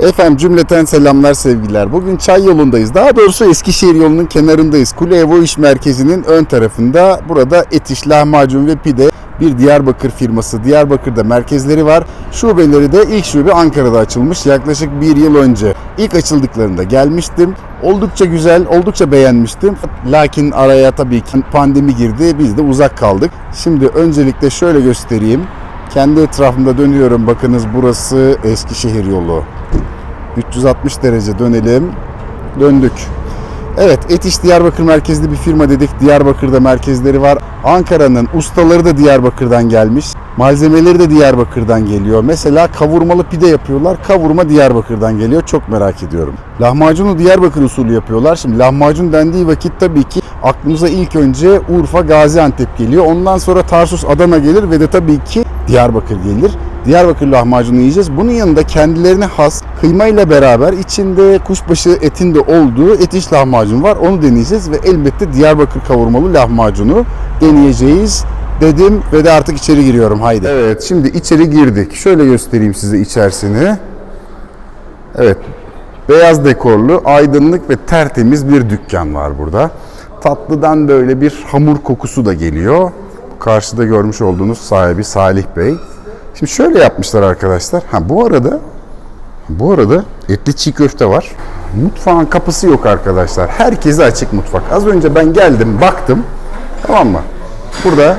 Efendim cümleten selamlar sevgiler. Bugün Çay yolundayız. Daha doğrusu Eskişehir yolunun kenarındayız. Kule Evo İş Merkezi'nin ön tarafında. Burada et iş, lahmacun ve pide bir Diyarbakır firması. Diyarbakır'da merkezleri var. Şubeleri de ilk şube Ankara'da açılmış. Yaklaşık bir yıl önce. İlk açıldıklarında gelmiştim. Oldukça güzel, oldukça beğenmiştim. Lakin araya tabii ki pandemi girdi. Biz de uzak kaldık. Şimdi öncelikle şöyle göstereyim. Kendi etrafımda dönüyorum. Bakınız burası Eskişehir yolu. 360 derece dönelim. Döndük. Evet Etiş Diyarbakır merkezli bir firma dedik. Diyarbakır'da merkezleri var. Ankara'nın ustaları da Diyarbakır'dan gelmiş. Malzemeleri de Diyarbakır'dan geliyor. Mesela kavurmalı pide yapıyorlar. Kavurma Diyarbakır'dan geliyor. Çok merak ediyorum. Lahmacunu Diyarbakır usulü yapıyorlar. Şimdi lahmacun dendiği vakit tabii ki aklımıza ilk önce Urfa, Gaziantep geliyor. Ondan sonra Tarsus, Adana gelir ve de tabii ki Diyarbakır gelir. Diyarbakır lahmacunu yiyeceğiz. Bunun yanında kendilerine has kıyma ile beraber içinde kuşbaşı etin de olduğu et lahmacun var. Onu deneyeceğiz ve elbette Diyarbakır kavurmalı lahmacunu deneyeceğiz dedim ve de artık içeri giriyorum haydi. Evet şimdi içeri girdik. Şöyle göstereyim size içerisini. Evet beyaz dekorlu, aydınlık ve tertemiz bir dükkan var burada. Tatlıdan böyle bir hamur kokusu da geliyor. Karşıda görmüş olduğunuz sahibi Salih Bey. Şimdi şöyle yapmışlar arkadaşlar. Ha bu arada bu arada etli çiğ köfte var. Mutfağın kapısı yok arkadaşlar. Herkese açık mutfak. Az önce ben geldim, baktım. Tamam mı? Burada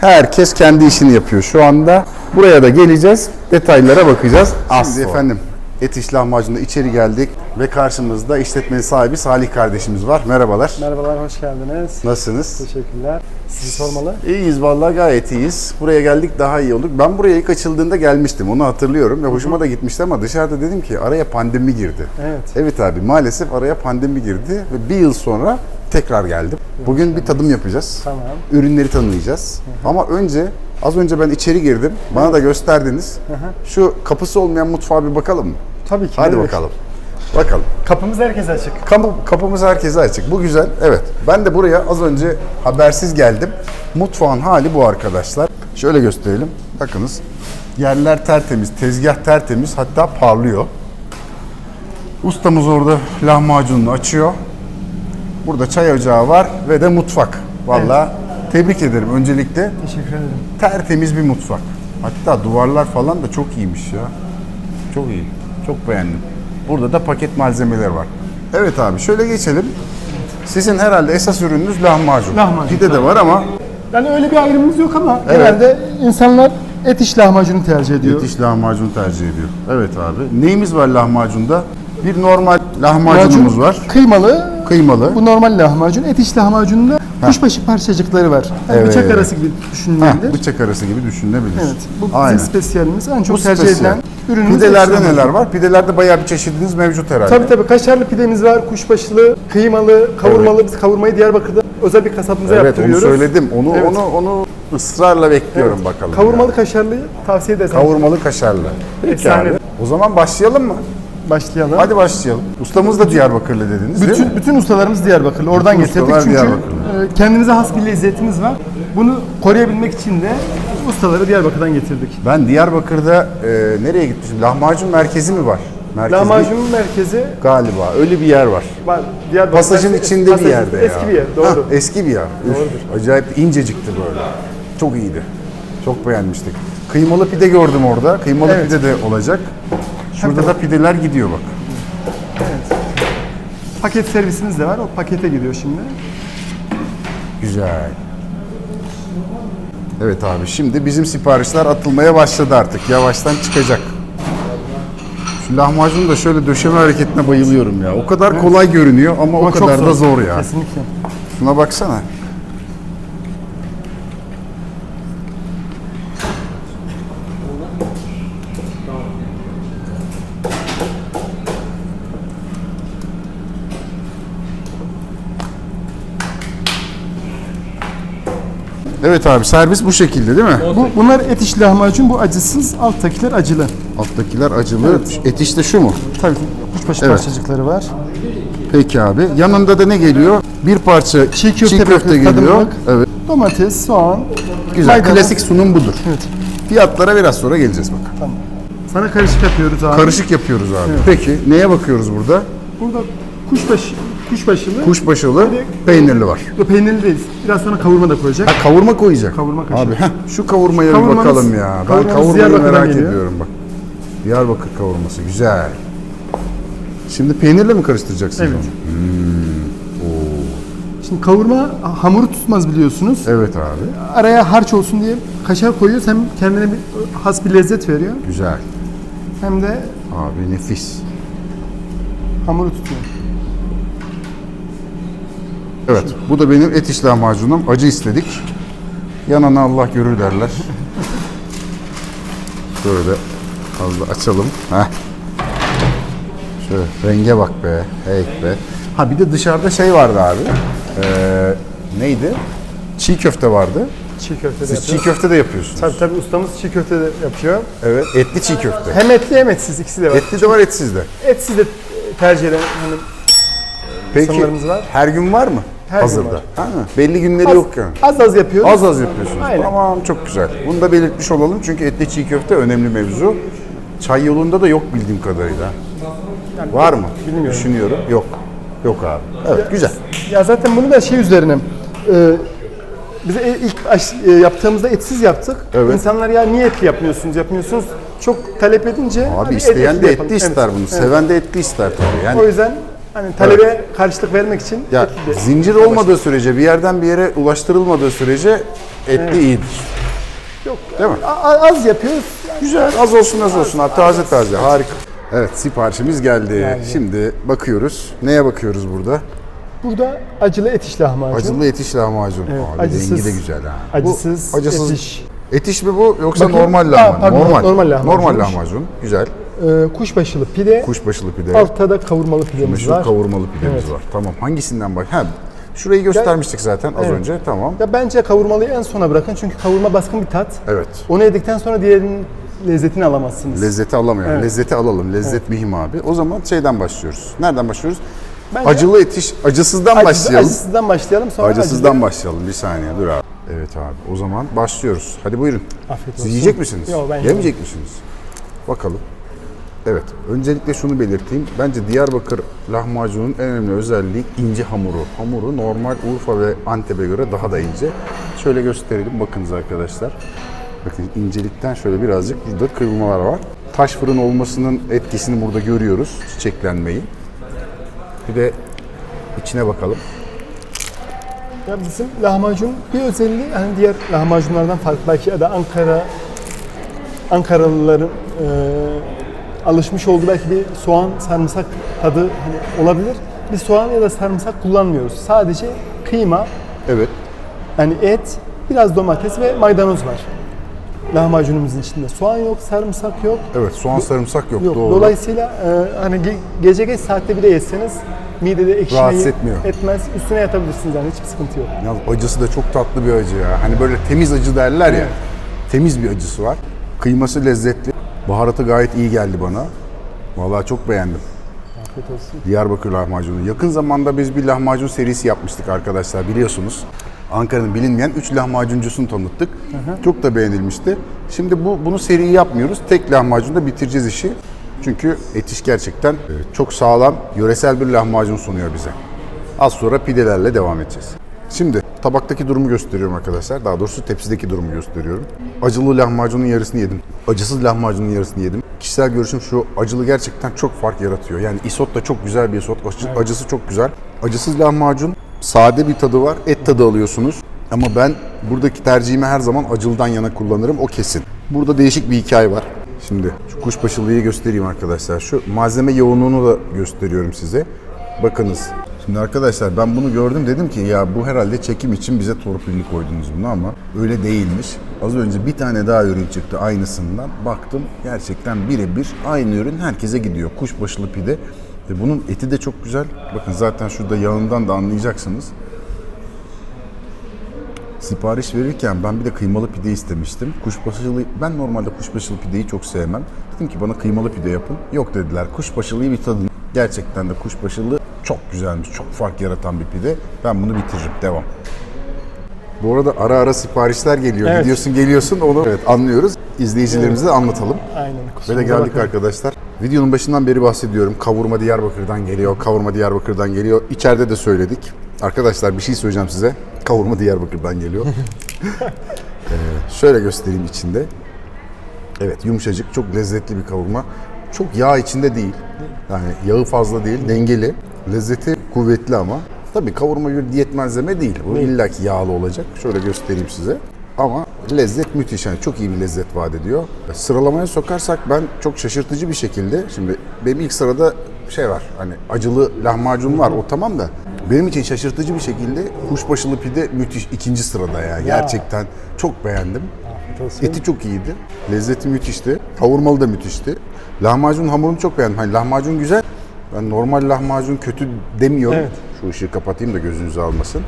herkes kendi işini yapıyor şu anda. Buraya da geleceğiz. Detaylara bakacağız. Şimdi efendim et iş lahmacunda içeri geldik ve karşımızda işletmenin sahibi Salih kardeşimiz var. Merhabalar. Merhabalar, hoş geldiniz. Nasılsınız? Teşekkürler. Sizi sormalı. İyiyiz vallahi gayet iyiyiz. Buraya geldik daha iyi olduk. Ben buraya ilk açıldığında gelmiştim onu hatırlıyorum ve hoşuma da gitmişti ama dışarıda dedim ki araya pandemi girdi. Evet. Evet abi maalesef araya pandemi girdi ve bir yıl sonra tekrar geldim. Bugün bir tadım yapacağız. Tamam. Ürünleri tanıyacağız. Ama önce az önce ben içeri girdim. Bana da gösterdiniz. Şu kapısı olmayan mutfağa bir bakalım mı? Tabii ki. Hadi evet. bakalım. Bakalım. Kapımız herkese açık. Kapı, kapımız herkese açık. Bu güzel. Evet. Ben de buraya az önce habersiz geldim. Mutfağın hali bu arkadaşlar. Şöyle gösterelim. Bakınız. Yerler tertemiz, tezgah tertemiz. Hatta parlıyor. Ustamız orada lahmacununu açıyor. Burada çay ocağı var ve de mutfak. Vallahi tebrik ederim öncelikle. Teşekkür ederim. Tertemiz bir mutfak. Hatta duvarlar falan da çok iyiymiş ya. Çok iyi. Çok beğendim. Burada da paket malzemeler var. Evet abi şöyle geçelim. Sizin herhalde esas ürününüz lahmacun. Lahmacun, Pide de var ama Yani öyle bir ayrımımız yok ama Evet. genelde insanlar et iş lahmacunu tercih ediyor. yetiş lahmacun tercih ediyor. Evet abi. Neyimiz var lahmacunda? Bir normal lahmacunumuz var. Kıymalı. Kıymalı. Bu normal lahmacun. Et iş lahmacununda kuşbaşı parçacıkları var. Yani Evet. Bıçak arası gibi Heh, düşünülebilir. bıçak arası gibi düşünülebilir. Evet. Bu Aynen. bizim spesiyelimiz. En çok Bu tercih spesiyel. edilen ürünümüz. Pidelerde neler var? Pidelerde bayağı bir çeşidiniz mevcut herhalde. Tabii tabii kaşarlı pidemiz var, kuşbaşılı, kıymalı, kavurmalı. Biz kavurmayı Diyarbakır'da özel bir kasabımıza Evet onu yaptırıyoruz. söyledim. Onu Evet. onu onu ısrarla bekliyorum Evet. bakalım. Kavurmalı yani. kaşarlıyı tavsiye ederim. Kavurmalı kaşarlı. Peki Efsane. abi. O zaman başlayalım mı? Başlayalım. Hadi başlayalım. Ustamız da Diyarbakırlı dediniz değil mi? Bütün, bütün ustalarımız Diyarbakırlı. Oradan Bütün getirdik çünkü e, kendimize has bir lezzetimiz var. Bunu koruyabilmek için de ustaları Diyarbakır'dan getirdik. Ben Diyarbakır'da e, nereye gitmişim? Lahmacun merkezi mi var? Merkezi Lahmacunun merkezi Galiba öyle bir yer var. var. Pasajın içinde bir pasajın- yerde ya. Eski bir yer, doğru. Hah, eski bir yer. Üf, acayip incecikti böyle. Çok iyiydi. Çok beğenmiştik. Kıymalı pide gördüm orada. Kıymalı Evet. pide de olacak. Şurada da pideler gidiyor bak. Paket servisimiz de var. O pakete gidiyor şimdi. Güzel. Evet abi şimdi bizim siparişler atılmaya başladı artık. Yavaştan çıkacak. Şu lahmacunun da şöyle döşeme hareketine bayılıyorum ya. O kadar kolay görünüyor ama, o kadar da zor ya. Kesinlikle. Şuna baksana. Evet abi servis bu şekilde değil mi? Bu, bunlar et iş lahmacun. Bu acısız. Alttakiler acılı. Alttakiler acılı. Et işte şu mu? Tabii kuşbaşı Evet. parçacıkları var. Peki abi. Yanında da ne geliyor? Bir parça Çiğ köfte, çiğ köfte bakın, geliyor. tadımlık. Evet. Domates, soğan. Güzel. maydanoz. Klasik sunum budur. Evet. Fiyatlara biraz sonra geleceğiz bak. Tamam. Sana karışık yapıyoruz abi. Karışık yapıyoruz abi. Peki neye bakıyoruz burada? Burada kuşbaşı, kuşbaşılı. Kuşbaşılı, Bir de- peynirli var. Bu peynirli değil. Biraz sonra kavurma da koyacak. Ha, kavurma koyacak. Kavurma kaşığı. Abi heh, şu kavurmaya bir Kavurmamız- bakalım ya. Ben kavurmamız kavurmayı Diyarbakır'dan merak geliyor. ediyorum bak. Diyarbakır kavurması güzel. Şimdi peynirle mi karıştıracaksın Evet. onu? Şimdi kavurma hamuru tutmaz biliyorsunuz. Evet abi. Araya harç olsun diye kaşar koyuyoruz. Hem kendine bir has bir lezzet veriyor. Güzel. Hem de Abi nefis. hamuru tutuyor. Evet. Bu da benim et iş lahmacunum. Acı istedik. Yanına Allah görür derler. Şöyle az da açalım. Heh. Şöyle renge bak be. Hey be. Ha bir de dışarıda şey vardı abi. Ee, neydi? Çiğ köfte vardı. Çiğ köfte de Siz çiğ yapıyoruz. köfte de yapıyorsunuz. Tabii tabii ustamız çiğ köfte de yapıyor. Evet. Etli çiğ köfte. Hem etli hem etsiz ikisi de var. Etli de var etsiz de. Etsiz de tercih eden hani Peki İnsanlarımız var. her gün var mı? Her gün Hazırda. var. Ha, belli günleri az, yok yani. az az yapıyoruz. Az az yapıyorsunuz. Aynen. Tamam çok güzel. Bunu da belirtmiş olalım çünkü etli çiğ köfte önemli mevzu. Çay yolunda da yok bildiğim kadarıyla. Var mı? bilmiyorum. Düşünüyorum. Yok. Yok abi. Evet güzel. Ya zaten bunu da şey üzerine e, bize e- ilk aş- e, yaptığımızda etsiz yaptık. Evet. İnsanlar ya niye etli yapmıyorsunuz yapmıyorsunuz çok talep edince Abi hadi et- isteyen etli de yapalım. etli ister Evet, bunu. evet. Seven de etli ister tabii. Yani O yüzden hani talebe karşılık vermek için ya etli zincir olmadığı sürece bir yerden bir yere ulaştırılmadığı sürece etli iyidir. yok. Değil mi? Az yapıyoruz. Güzel. Az olsun az olsun abi. Taze taze. Harika. Evet siparişimiz geldi. Geldi. Şimdi bakıyoruz. Neye bakıyoruz burada? Burada acılı et iş lahmacun. Acılı et iş lahmacun. Evet, Abi acısız- rengi de güzel ha. acısız Bu acısız. et iş. Et iş mi bu yoksa Bakayım. normal lahmacun? pardon, normal. normal lahmacunmuş. Normal lahmacun. Güzel. E, kuşbaşılı pide. Kuşbaşılı pide. Altta da kavurmalı pidemiz Meşhur var. kavurmalı pidemiz Evet. var. Tamam. Hangisinden bak? Ha, şurayı göstermiştik zaten az Evet. önce. Tamam. Ya bence kavurmalıyı en sona bırakın çünkü kavurma baskın bir tat. Evet. Onu yedikten sonra diğerinin lezzetini alamazsınız. Lezzeti alamıyor. Evet. Lezzeti alalım. Lezzet mühim abi. O zaman şeyden başlıyoruz. Nereden başlıyoruz? Bence- Acılı et iş, acısızdan Acısı- başlayalım. Acısızdan başlayalım sonra Acısızdan acılı- başlayalım. Bir saniye dur abi. Evet abi. O zaman başlıyoruz. Hadi buyurun. Afiyet Siz olsun. yiyecek misiniz? Yok, ben Yemeyecek misiniz? Bakalım. Evet. Öncelikle şunu belirteyim. Bence Diyarbakır lahmacunun en önemli özelliği ince hamuru. Hamuru normal Urfa ve Antep'e göre daha da ince. Şöyle gösterelim. Bakınız arkadaşlar. Bakın incelikten şöyle birazcık burada kırılmalar var. Taş fırın olmasının etkisini burada görüyoruz. Çiçeklenmeyi. Bir de içine bakalım. Ya bizim lahmacun bir özelliği hani diğer lahmacunlardan farklı belki ya da Ankara Ankaralıların e, alışmış olduğu belki bir soğan sarımsak tadı hani olabilir. Biz soğan ya da sarımsak kullanmıyoruz. Sadece kıyma, Evet. yani et, biraz domates ve maydanoz var. Lahmacunumuzun içinde. Soğan yok, sarımsak yok. Evet. Soğan sarımsak yok. Yok. Doğru. Dolayısıyla e, hani ge- gece geç saatte bile yeseniz midede ekşimeyi Rahatsız etmiyor. etmez. Üstüne yatabilirsiniz yani hiçbir sıkıntı yok. Ya acısı da çok tatlı bir acı ya. Hani böyle temiz acı derler ya. Temiz bir acısı var. Kıyması lezzetli. Baharatı gayet iyi geldi bana. Vallahi çok beğendim. Afiyet olsun. Diyarbakır lahmacunu. Yakın zamanda biz bir lahmacun serisi yapmıştık arkadaşlar biliyorsunuz. Ankara'nın bilinmeyen 3 lahmacuncusunu tanıttık. Çok da beğenilmişti. Şimdi bu bunu seri yapmıyoruz. Tek lahmacunda bitireceğiz işi. Çünkü etiş gerçekten e, çok sağlam, yöresel bir lahmacun sunuyor bize. Az sonra pidelerle devam edeceğiz. Tabaktaki durumu gösteriyorum arkadaşlar. Daha doğrusu tepsideki durumu gösteriyorum. Acılı lahmacunun yarısını yedim. Acısız lahmacunun yarısını yedim. Kişisel görüşüm şu, acılı gerçekten çok fark yaratıyor. Yani isot da çok güzel bir isot. Acı- Acısı çok güzel. Acısız lahmacun sade bir tadı var. Et tadı alıyorsunuz. Ama ben buradaki tercihimi her zaman acılıdan yana kullanırım. O kesin. Burada değişik bir hikaye var. Şimdi şu kuşbaşılıyı göstereyim arkadaşlar. Şu malzeme yoğunluğunu da gösteriyorum size. Bakınız. Şimdi arkadaşlar ben bunu gördüm dedim ki ya bu herhalde çekim için bize torpilini koydunuz bunu ama öyle değilmiş. Az önce bir tane daha ürün çıktı aynısından. Baktım gerçekten birebir aynı ürün herkese gidiyor. Kuşbaşılı pide. Ve bunun eti de çok güzel. Bakın zaten şurada yağından da anlayacaksınız. Sipariş verirken ben bir de kıymalı pide istemiştim. Kuşbaşılı, ben normalde kuşbaşılı pideyi çok sevmem. Dedim ki bana kıymalı pide yapın. Yok dediler. Kuşbaşılıyı bir tadın. Gerçekten de kuşbaşılı çok güzelmiş. Çok fark yaratan bir pide. Ben bunu bitiririm. Devam. Bu arada ara ara siparişler geliyor. Evet. Gidiyorsun geliyorsun onu evet, anlıyoruz. izleyicilerimize de anlatalım. Aynen. Ve de geldik bakmayın. arkadaşlar. Videonun başından beri bahsediyorum. Kavurma Diyarbakır'dan geliyor. Kavurma Diyarbakır'dan geliyor. İçeride de söyledik. Arkadaşlar bir şey söyleyeceğim size. Kavurma Diyarbakır'dan geliyor. Ee, şöyle göstereyim içinde. Evet yumuşacık, çok lezzetli bir kavurma. Çok yağ içinde değil. Yani yağı fazla değil, dengeli. Lezzeti kuvvetli ama. Tabii kavurma bir diyet malzeme değil. Bu illaki yağlı olacak. Şöyle göstereyim size. Ama lezzet müthiş. Yani çok iyi bir lezzet vaat ediyor. Sıralamaya sokarsak ben çok şaşırtıcı bir şekilde şimdi benim ilk sırada şey var. Hani acılı lahmacun var. O tamam da benim için şaşırtıcı bir şekilde kuşbaşılı pide müthiş ikinci sırada ya. Gerçekten çok beğendim. Eti çok iyiydi. Lezzeti müthişti. Kavurmalı da müthişti. Lahmacun hamurunu çok beğendim. Hani lahmacun güzel. Ben normal lahmacun kötü demiyorum. Evet. Şu ışığı kapatayım da gözünüzü almasın.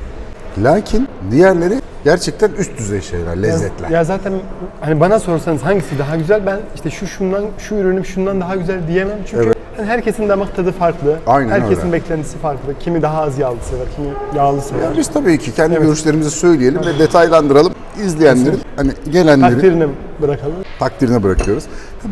Lakin diğerleri gerçekten üst düzey şeyler, lezzetler. Ya zaten hani bana sorsanız hangisi daha güzel ben işte şu şundan şu ürünüm şundan daha güzel diyemem çünkü hani herkesin damak tadı farklı. Aynen herkesin öyle. beklentisi farklı. Kimi daha az yağlı sever, kimi yağlı sever. Ya biz tabii ki kendi görüşlerimizi söyleyelim ve detaylandıralım. İzleyenlerin, hani gelenlerin Takdirini bırakalım. takdirine bırakıyoruz.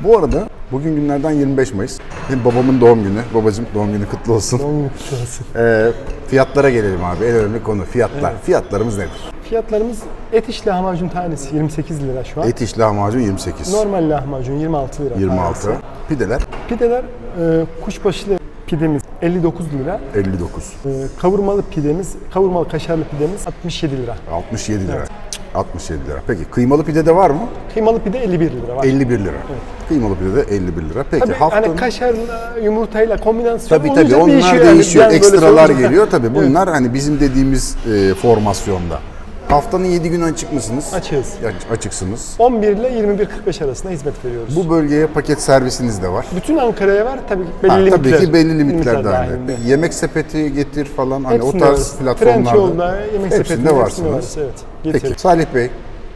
Bu arada bugün günlerden 25 Mayıs. Benim babamın doğum günü. Babacım doğum günü kutlu olsun. Doğum günü kutlu olsun. Ee, fiyatlara gelelim abi. En önemli konu fiyatlar. Fiyatlarımız nedir? Fiyatlarımız et iş lahmacun tanesi 28 lira şu an. Et iş lahmacun 28. Normal lahmacun 26 lira. 26. tanesi. Pideler Pideler e, kuşbaşılı pidemiz 59 lira. 59. E, kavurmalı pidemiz, kavurmalı kaşarlı pidemiz 67 lira. 67 lira. 67 lira. Peki kıymalı pide de var mı? Kıymalı pide 51 lira var. 51 lira. Kıymalı pide de 51 lira. Peki Tabii haftanın... hani kaşarla yumurtayla kombinasyon Tabii tabii onlar değişiyor. değişiyor. Yani. Böyle Ekstralar geliyor. Tabii Evet. bunlar hani bizim dediğimiz e, formasyonda. Haftanın 7 günü açık mısınız? Açığız. Ya, açıksınız. 11 ile 21.45 arasında hizmet veriyoruz. Bu bölgeye paket servisiniz de var. bütün Ankara'ya var tabii belli Ha, limitler. tabii ki belli limitler limitler dahilinde. Peki yemek sepeti getir falan hani o tarz varız. platformlarda. Trendyol'da, yemek hepsinde sepetinde varsınız. varız. Evet. Peki Getir. Salih Bey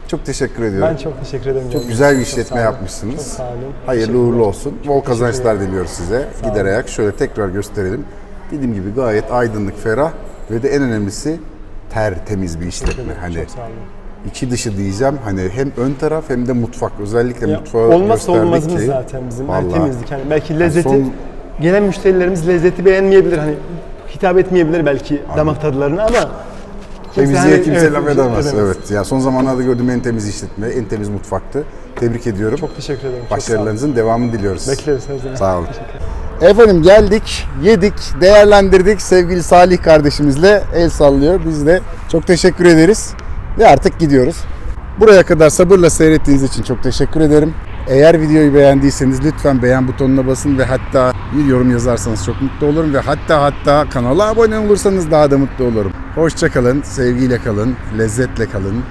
çok teşekkür ediyorum. Ben çok teşekkür ederim. Çok güzel bir Çok işletme sağ yapmışsınız. Çok sağ olun. Hayırlı uğurlu olsun. Bol kazançlar diliyoruz size. Gider ayak şöyle tekrar gösterelim. Dediğim gibi gayet aydınlık, ferah ve de en önemlisi tertemiz bir işletme. Hani Çok sağ olun. içi dışı diyeceğim. Hani hem ön taraf hem de mutfak. Özellikle Ya, mutfağı olmazsa olmazımız ki. zaten bizim. Yani Vallahi. temizlik. Hani belki lezzeti son- gelen müşterilerimiz lezzeti beğenmeyebilir. Hani hitap etmeyebilir belki damak tadlarına ama kimse Temizliğe hani- kimse evet, laf edemez. edemez. Evet. Ya son zamanlarda gördüğüm en temiz işletme, en temiz mutfaktı. Tebrik ediyorum. Çok teşekkür ederim. Çok. Başarılarınızın devamını diliyoruz. Bekleriz her zaman. Sağ olun. Efendim geldik, yedik, değerlendirdik. Sevgili Salih kardeşimizle el sallıyor. Biz de çok teşekkür ederiz. Ve artık gidiyoruz. Buraya kadar sabırla seyrettiğiniz için çok teşekkür ederim. Eğer videoyu beğendiyseniz lütfen beğen butonuna basın ve hatta bir yorum yazarsanız çok mutlu olurum ve hatta hatta kanala abone olursanız daha da mutlu olurum. Hoşça kalın, sevgiyle kalın, lezzetle kalın,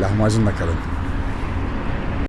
lahmacunla kalın.